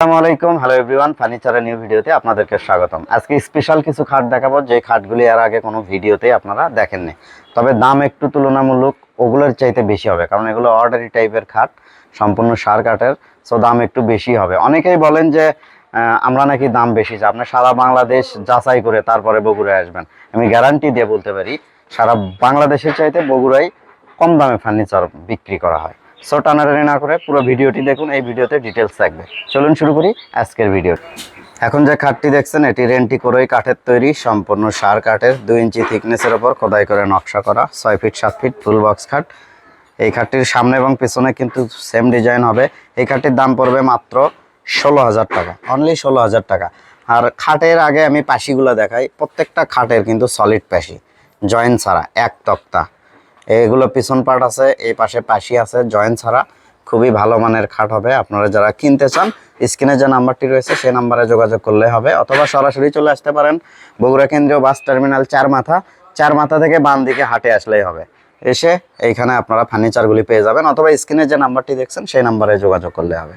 আসসালামু আলাইকুম। Hello everyone ফার্নিচারের নিউ ভিডিওতে আপনাদেরকে স্বাগতম। আজকে স্পেশাল কিছু খাট দেখাবো, যে খাটগুলি এর আগে কোনো ভিডিওতে আপনারা দেখেননি। তবে দাম একটু তুলনামূলক ওগুলোর চাইতে বেশি হবে, কারণ এগুলো অর্ডারি টাইপের খাট, সম্পূর্ণ সার কাঠের সো দাম একটু বেশি হবে। অনেকেই বলেন যে আমরা নাকি দাম বেশি চাই। আপনি সারা বাংলাদেশ যাচাই করে তারপরে বগুড়ায় আসবেন। আমি গ্যারান্টি দিয়ে বলতে পারি, সারা বাংলাদেশের চাইতে বগুড়ায় কম দামে ফার্নিচার বিক্রি করা হয়। সো টানাটানি না করে পুরো ভিডিওটি দেখুন, এই ভিডিওতে ডিটেলস থাকবে। চলুন শুরু করি আজকের ভিডিও এখন যে খাটটি দেখছেন, এটি রেন্টি করেই কাঠের তৈরি, সম্পূর্ণ সার কাঠের, দুই ইঞ্চি থিকনেসের ওপর খোদাই করে নকশা করা, ছয় ফিট সাত ফিট ফুল বক্স খাট। এই খাটটির সামনে এবং পিছনে কিন্তু সেম ডিজাইন হবে। এই খাটটির দাম পড়বে মাত্র ষোলো হাজার টাকা অনলি ষোলো হাজার টাকা। আর খাটের আগে আমি পাশিগুলো দেখাই, প্রত্যেকটা খাটের কিন্তু সলিড পাশি জয়েন্ট ছাড়া, এক তক্তা। এগুলো পিছন পার্ট আছে, এই পাশে পাশি আছে জয়েন্ট ছাড়া খুবই ভালো মানের খাট হবে। আপনারা যারা কিনতে চান স্ক্রিনে যে নাম্বারটি রয়েছে, সেই নাম্বারে যোগাযোগ করলে হবে। অথবা সরাসরি চলে আসতে পারেন বগুড়া কেন্দ্রীয় বাস টার্মিনাল চার মাথা চার মাথা থেকে বাম দিকে হাটে আসলেই হবে। এসে এইখানে আপনারা ফার্নিচারগুলি পেয়ে যাবেন, অথবা স্ক্রিনে যে নাম্বারটি দেখছেন, সেই নাম্বারে যোগাযোগ করলে হবে।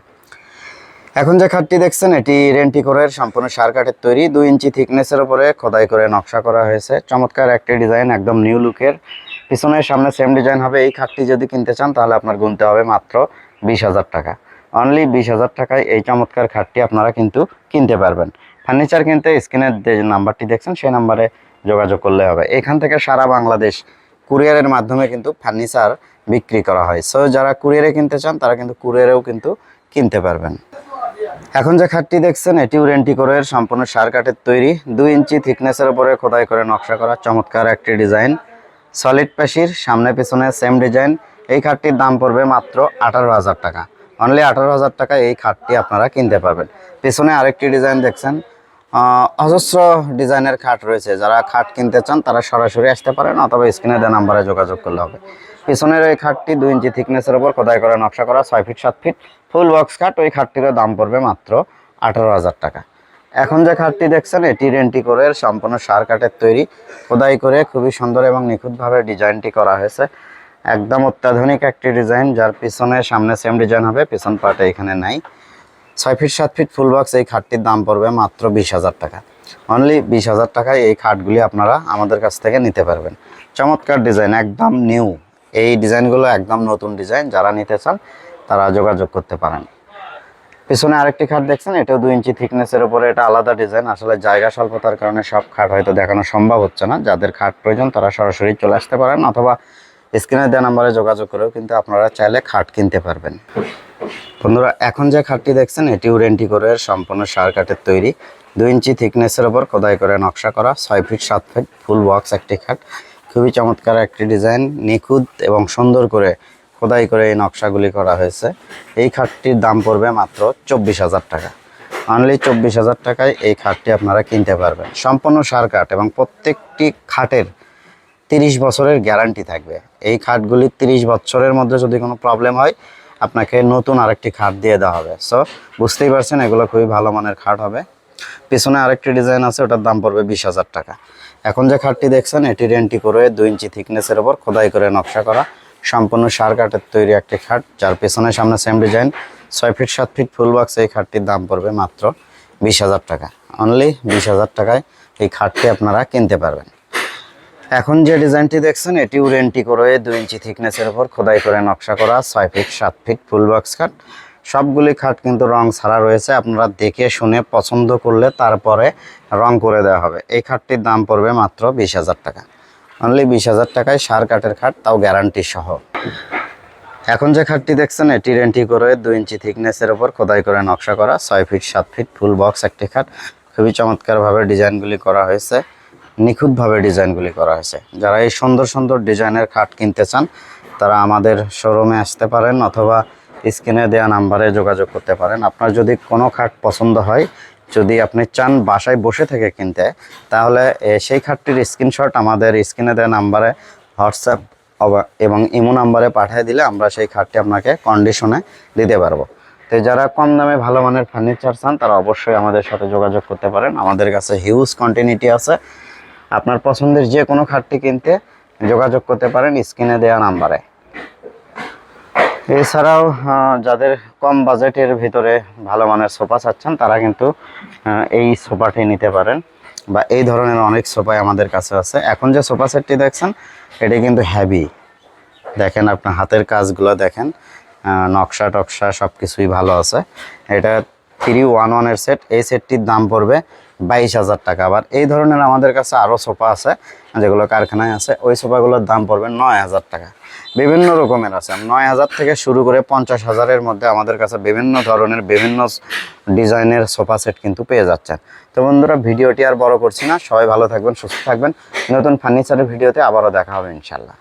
এখন যে খাটটি দেখছেন, এটি রেন্টিকোরের সম্পূর্ণ সার কাঠের তৈরি। দুই ইঞ্চি থিকনেসের উপরে খোদাই করে নকশা করা হয়েছে। চমৎকার একটি ডিজাইন একদম নিউ লুকের পিছনের সামনে সেম ডিজাইন হবে, এই খাটটি যদি কিনতে চান তাহলে আপনার গুনতে হবে মাত্র বিশ হাজার টাকা। অনলি বিশ হাজার টাকায় এই চমৎকার খাটটি আপনারা কিন্তু কিনতে পারবেন। ফার্নিচার কিনতে স্ক্রিনের যে নাম্বারটি দেখছেন, সেই নাম্বারে যোগাযোগ করলে হবে। এখান থেকে সারা বাংলাদেশ কুরিয়ারের মাধ্যমে কিন্তু ফার্নিচার বিক্রি করা হয়। সো যারা কুরিয়ারে কিনতে চান, তারা কিন্তু কুরিয়ারেও কিন্তু কিনতে পারবেন। এখন যে খাটটি দেখছেন, এটি এটিও রেন্টিকোরের সম্পূর্ণ সার কাঠের তৈরি। দুই ইঞ্চি থিকনেসের উপরে খোদাই করে নকশা করা চমৎকার একটি ডিজাইন সলিড পেশির সামনে পিছনে সেম ডিজাইন। এই খাটটির দাম পড়বে মাত্র আঠারো হাজার টাকা। অনলি আঠারো হাজার টাকা এই খাটটি আপনারা কিনতে পারবেন। পিছনে আরেকটি ডিজাইন দেখছেন। অজস্র ডিজাইনের খাট রয়েছে। যারা খাট কিনতে চান, তারা সরাসরি আসতে পারেন অথবা স্ক্রিনে দেওয়া নাম্বারে যোগাযোগ করলে হবে। পিছনের এই খাটটি দুই ইঞ্চি থিকনেসের ওপর খোদাই করে নকশা করা, ছয় ফিট, সাত ফিট ফুল বক্স খাট। ওই খাটটিরও দাম পড়বে মাত্র আঠারো হাজার টাকা। এখন যে খাটটি দেখছেন, এটি রেন্টি করে সম্পূর্ণ সার কাঠের তৈরি, খোদাই করে খুবই সুন্দর এবং নিখুঁতভাবে ডিজাইনটি করা হয়েছে। একদম অত্যাধুনিক একটি ডিজাইন, যার পিছনে সামনে সেম ডিজাইন হবে, পিছন পার্টে এখানে নাই। ছয় ফিট সাত ফিট ফুল বক্স এই খাটটির দাম পড়বে মাত্র বিশ হাজার টাকা। অনলি বিশ হাজার টাকায় এই খাটগুলি আপনারা আমাদের কাছ থেকে নিতে পারবেন। চমৎকার ডিজাইন, একদম নিউ এই ডিজাইনগুলো একদম নতুন ডিজাইন, যারা নিতে চান, তারা যোগাযোগ করতে পারেন। পিছনে আরেকটি খাট দেখছেন? এটাও দুই ইঞ্চি থিকনেসের উপরে, এটা আলাদা ডিজাইন আসলে জায়গা স্বল্পতার কারণে সব খাট হয়তো দেখানো সম্ভব হচ্ছে না। যাদের খাট প্রয়োজন, তারা সরাসরি চলে আসতে পারেন অথবা স্ক্রিনে দেওয়া নাম্বারে যোগাযোগ করেও কিন্তু আপনারা চাইলে খাট কিনতে পারবেন। বন্ধুরা, এখন যে খাটটি দেখছেন এটিও রেন্টি করে সম্পূর্ণ সার কাঠের তৈরি। দুই ইঞ্চি থিকনেসের ওপর খোদাই করে নকশা করা, ছয় ফিট সাত ফিট ফুল বক্স একটি খাট। খুবই চমৎকার একটি ডিজাইন নিখুঁত এবং সুন্দর করে খোদাই করে এই নকশাগুলি করা হয়েছে। এই খাটটির দাম পড়বে মাত্র চব্বিশ হাজার টাকা। অনলি চব্বিশ হাজার টাকায় এই খাটটি আপনারা কিনতে পারবেন। সম্পূর্ণ সার কাঠ এবং প্রত্যেকটি খাটের তিরিশ বছরের গ্যারান্টি থাকবে। এই খাটগুলি তিরিশ বছরের মধ্যে যদি কোনো প্রবলেম হয়, আপনাকে নতুন আরেকটি খাট দিয়ে দেওয়া হবে। সো বুঝতেই পারছেন, এগুলো খুবই ভালো মানের খাট হবে। পিছনে আরেকটি ডিজাইন আছে, ওটার দাম পড়বে বিশ হাজার টাকা। এখন যে খাটটি দেখছেন, এটি রেন্টি করে দুই ইঞ্চি থিকনেসের ওপর খোদাই করে নকশা করা। সম্পূর্ণ সার কাঠের তৈরি একটি খাট, যার পেছনে সামনে সেম ডিজাইন ছয় ফিট সাত ফিট ফুল বক্স এই খাটটির দাম পড়বে মাত্র বিশ হাজার টাকা। অনলি বিশ হাজার টাকায় এই খাটটি আপনারা কিনতে পারবেন। এখন যে ডিজাইনটি দেখছেন এটিও রেন্টি করে দুই ইঞ্চি থিকনেসের উপর খোদাই করে নকশা করা, ছয় ফিট সাত ফিট ফুল বক্স খাট। সবগুলি খাট কিন্তু রং ছাড়া রয়েছে, আপনারা দেখে শুনে পছন্দ করলে তারপরে রং করে দেওয়া হবে। এই খাটটির দাম পড়বে মাত্র বিশ হাজার টাকা। অনলি বিশ হাজার টাকায় সার কাঠের খাট, তাও গ্যারান্টি সহ। এখন যে খাটটি দেখছেন, এটি রেন্টি করে দুই ইঞ্চি থিকনেসের ওপর খোদাই করে নকশা করা, ছয় ফিট সাত ফিট ফুল বক্স একটি খাট। খুবই চমৎকারভাবে ডিজাইনগুলি করা হয়েছে, নিখুঁতভাবে ডিজাইনগুলি করা হয়েছে। যারা এই সুন্দর সুন্দর ডিজাইনের খাট কিনতে চান, তারা আমাদের শোরুমে আসতে পারেন অথবা স্ক্রিনে দেওয়া নাম্বারে যোগাযোগ করতে পারেন। আপনার যদি কোনো খাট পছন্দ হয় যদি আপনি চান বাসায় বসে থেকে কিনতে, তাহলে সেই খাটটির স্ক্রিনশট আমাদের স্ক্রিনে দেওয়া নাম্বারে হোয়াটসঅ্যাপ এবং ইমো নাম্বারে পাঠিয়ে দিলে আমরা সেই খাটটি আপনাকে কন্ডিশনে দিতে পারব। তো যারা কম দামে ভালো মানের ফার্নিচার চান, তারা অবশ্যই আমাদের সাথে যোগাযোগ করতে পারেন। আমাদের কাছে হিউজ কন্টিনিউটি আছে। আপনার পছন্দের যে কোনো খাটটি কিনতে যোগাযোগ করতে পারেন স্ক্রিনে দেওয়া নাম্বারে। এছাড়াও যাদের কম বাজেটের ভিতরে ভালো মানের সোফা চাচ্ছেন, তারা কিন্তু এই সোফাটি নিতে পারেন। বা এই ধরনের অনেক সোফাই আমাদের কাছে আছে। এখন যে সোফা সেটটি দেখছেন, এটি কিন্তু হ্যাভি দেখেন আপনার হাতের কাজগুলো দেখেন নকশা টকশা সব কিছুই ভালো আছে। এটা থ্রি ওয়ান ওয়ানের সেট এই সেটটির দাম পড়বে বাইশ হাজার টাকা। আবার এই ধরনের আমাদের কাছে আরও সোফা আছে, যেগুলো কারখানায় আছে, ওই সোফাগুলোর দাম পড়বে নয় হাজার টাকা। বিভিন্ন রকমের আছে। নয় হাজার থেকে শুরু করে পঞ্চাশ হাজারের মধ্যে আমাদের কাছে বিভিন্ন ধরনের, বিভিন্ন ডিজাইনের সোফা সেট কিন্তু পেয়ে যাচ্ছেন। তো বন্ধুরা, ভিডিওটি আর বড় করছি না। সবাই ভালো থাকবেন, সুস্থ থাকবেন। নতুন ফার্নিচারের ভিডিওতে আবারও দেখা হবে ইনশাল্লাহ